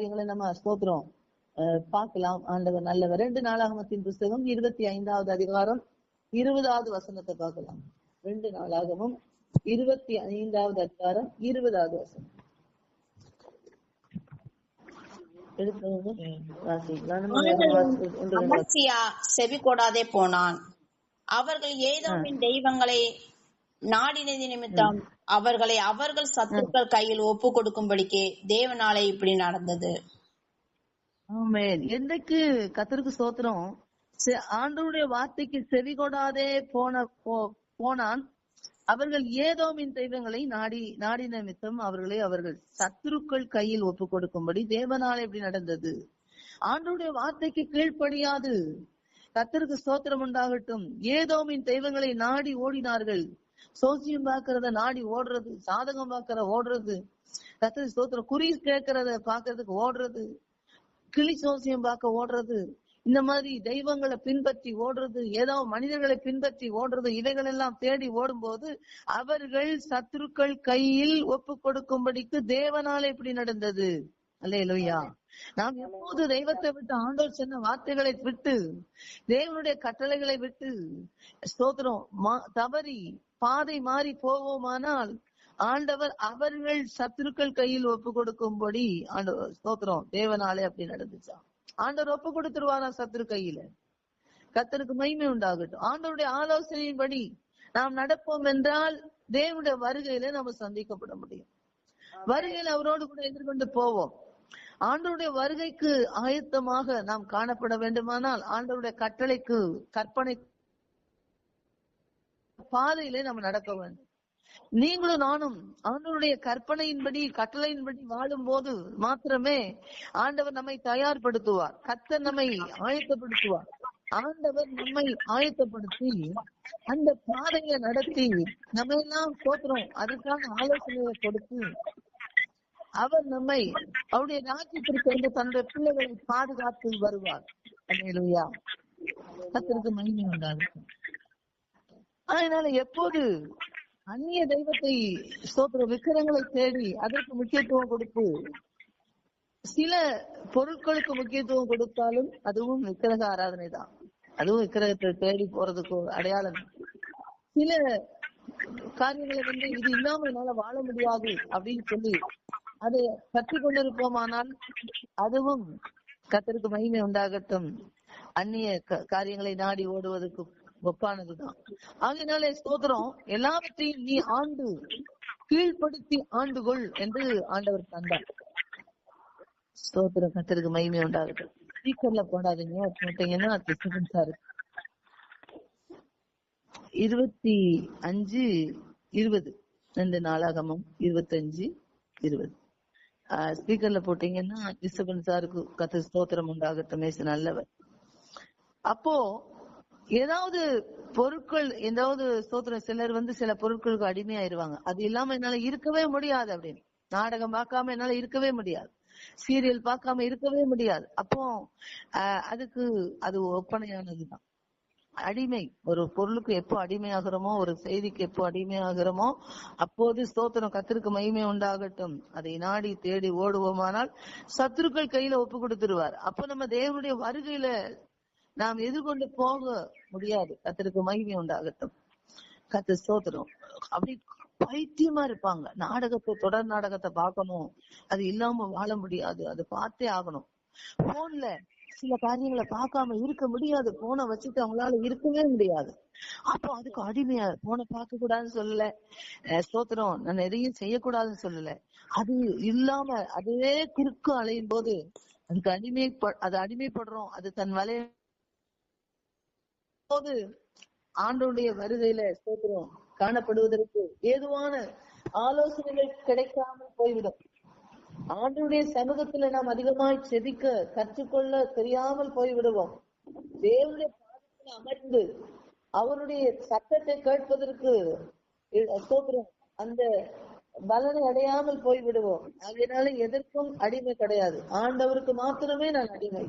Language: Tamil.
காரியங்களை நம்ம ஸ்தோத்திரம். பார்க்கலாம் ஆண்டவர் நல்லவர். ரெண்டு நாளாகமத்தின் புஸ்தகம் இருபத்தி ஐந்தாவது அதிகாரம் இருபதாவது வசனத்தை பார்க்கலாம். ரெண்டு நாளாகமும் இருபத்தி ஐந்தாவது அதிகாரம் இருபதாவது வசனம். செவி கொடாதே போனான். அவர்கள் ஏதோமின் தெய்வங்களை நாடினது நிமித்தம் அவர்களை அவர்கள் சத்துக்கள் கையில் ஒப்பு கொடுக்கும்படிக்கே தேவனாலே இப்படி நடந்தது. என்னைக்கு என்றைக்கு கத்தருக்கு சோத்திரம் செ- ஆண்டவருடைய வார்த்தைக்கு செவி கொடாதே போன போனான். அவர்கள் ஏதோமின் தெய்வங்களை நாடி நாடி நிமித்தம் அவர்களை அவர்கள் சத்துருக்கள் கையில் ஒப்பு கொடுக்கும்படி தேவனாலே இப்படி நடந்தது. ஆண்டவருடைய வார்த்தைக்கு கீழ்ப்படியாது. கத்தருக்கு சோத்திரம் உண்டாகட்டும். ஏதோமின் தெய்வங்களை நாடி ஓடினார்கள். சோசியம் பாக்குறத நாடி ஓடுறது சாதகம் பாக்குற ஓடுறது கத்தருக்கு ஸ்தோத்திரம் குறி கேட்கறத பாக்குறதுக்கு ஓடுறது கிளி சோசியம் பார்க்க ஓடுறது இந்த மாதிரி தெய்வங்களை பின்பற்றி ஓடுறது ஏதோ மனிதர்களை பின்பற்றி ஓடுறது இவைகள் எல்லாம் தேடி ஓடும்போது அவர்கள் சத்துருக்கள் கையில் ஒப்பு கொடுக்கும்படிக்கு தேவனால இப்படி நடந்தது. அல்லேலூயா. நாம் எப்போது தெய்வத்தை விட்டு ஆண்டோர் சொன்ன வார்த்தைகளை விட்டு தேவனுடைய கட்டளைகளை விட்டு ஸ்தோத்திரம் தவறி பாதை மாறி போவோமானால் ஆண்டவர் அவர்கள் சத்துருக்கள் கையில் ஒப்பு கொடுக்கும்படி ஆண்டவர் ஸ்தோத்திரம் தேவனாலே அப்படி நடந்துச்சா? ஆண்டவர் ஒப்பு கொடுத்துருவாரா சத்துரு கையில? கத்தருக்கு மகிமை உண்டாகட்டும். ஆண்டவருடைய ஆலோசனையின்படி நாம் நடப்போம் என்றால் தேவனுடைய வருகையில நம்ம சந்திக்கப்பட முடியும். வருகையில் அவரோடு கூட எதிர்கொண்டு போவோம். ஆண்டவருடைய வருகைக்கு ஆயத்தமாக நாம் காணப்பட வேண்டுமானால் ஆண்டவருடைய கட்டளைக்கு கற்பனை பாதையிலே நம்ம நடக்க வேண்டும். நீங்களும் நானும் ஆண்டவருடைய கற்பனையின்படி கட்டளையின்படி வாழும் போது மாத்திரமே ஆண்டவர் நம்மை தயார்படுத்துவார். கத்தர் நம்மை ஆயத்தப்படுத்துவார். ஆண்டவர் நம்மை ஆயத்தப்படுத்தி அந்த பாதையில நடத்தி நம்ம எல்லாம் போத்துறோம் அதுக்கான ஆலோசனையை கொடுத்து அவர் நம்மை அவருடைய ராஜ்யத்திற்கு வந்து தன்னுடைய பிள்ளைகளை பாதுகாத்து வருவார். அல்லேலூயா. கத்திற்கு மகிமை உண்டாகும் அதனால எப்போது அந்நிய தெய்வத்தை சோத்திர விக்கிரங்களை தேடி அதற்கு முக்கியத்துவம் கொடுத்து சில பொருட்களுக்கு முக்கியத்துவம் கொடுத்தாலும் அதுவும் விக்கிரக ஆராதனை தான். அதுவும் விக்கிரகத்தை தேடி போறதுக்கு அடையாளம். சில காரியங்களை வந்து இது இல்லாம என்னால வாழ முடியாது அப்படின்னு சொல்லி அதை கற்றுக்கொண்டிருப்போமானால் அதுவும் கத்தருக்கு மகிமை உண்டாகட்டும். அந்நிய க- காரியங்களை நாடி ஓடுவதற்கு ஒப்பானதுதான். ஆகையினாலே ஸ்தோத்திரம் எல்லாவற்றையும் நீ ஆண்டு கீழ்ப்படுத்தி ஆண்டுகொள் என்று ஆண்டவர் தந்தார். ஸ்தோத்திரம் கத்தருக்கு மகிமை உண்டாகட்டும். ஸ்பீக்கர்ல போடாதீங்க போட்டீங்கன்னா டிஸ்டர்பன்ஸா இருக்கு. இருபத்தி அஞ்சு இருபது. ரெண்டு நாளாகமும் இருபத்தஞ்சு இருபது. ஸ்பீக்கர்ல போட்டீங்கன்னா டிஸ்டர்பன்ஸா இருக்கு கத்து ஸ்தோத்திரம் உண்டாகட்டும். நல்லவர். அப்போ ஏதாவது பொருட்கள் ஏதாவது ஸ்தோத்திரம். சிலர் வந்து சில பொருட்களுக்கு அடிமையாயிருவாங்க. அது இல்லாம என்னால இருக்கவே முடியாது அப்படின்னு. நாடகம் பார்க்காம என்னால இருக்கவே முடியாது. சீரியல் பார்க்காம இருக்கவே முடியாது. அப்போ அதுக்கு அது ஒப்பனையானதுதான். அடிமை. ஒரு பொருளுக்கு எப்போ அடிமையாகிறோமோ ஒரு செய்திக்கு எப்போ அடிமையாகிறோமோ அப்போது ஸ்தோத்திரம் கத்திற்கு மகிமை உண்டாகட்டும். அதை நாடி தேடி ஓடுவோமானால் சத்துருக்கள் கையில ஒப்பு கொடுத்துருவார். அப்போ நம்ம தேவனுடைய வருகையில நாம் எதிர்கொண்டு போக முடியாது. கத்திற்கு மகிமை உண்டாகட்டும். கத்து ஸ்தோத்திரம். அப்படி பைத்தியமா இருப்பாங்க. நாடகத்தை தொடர் நாடகத்தை பார்க்கணும். அது இல்லாம வாழ முடியாது. அது பார்த்தே ஆகணும். போன்ல சில காரியங்களை பார்க்காம இருக்க முடியாது. போனை வச்சுட்டு அவங்களால இருக்கவே முடியாது. அப்போ அதுக்கு அடிமையா போனை பார்க்க கூடாதுன்னு சொல்லல. ஸ்தோத்திரம் நான் எதையும் செய்யக்கூடாதுன்னு சொல்லல. அது இல்லாம அதுவே குறுக்கு அலையும் போது அதுக்கு அடிமை அது அடிமைப்படுறோம். அது தன் வலைய போது ஆண்டோடைய வருகையில ஸ்தோத்திரம் காணப்படுவதற்கு ஏதுவான ஆலோசனைகள் கிடைக்காமல் போய்விடும். ஆண்டுடைய சமூகத்துல நாம் அதிகமாய் செதிக்க கற்றுக்கொள்ள தெரியாமல் போய்விடுவோம். தேவனுடைய பாதத்தில் அமர்ந்து அவருடைய சத்தத்தை கேட்பதற்கு அந்த பலனை அடையாமல் போய்விடுவோம். அதனால எதற்கும் அடிமை கிடையாது. ஆண்டவருக்கு மாத்திரமே நான் அடிமை.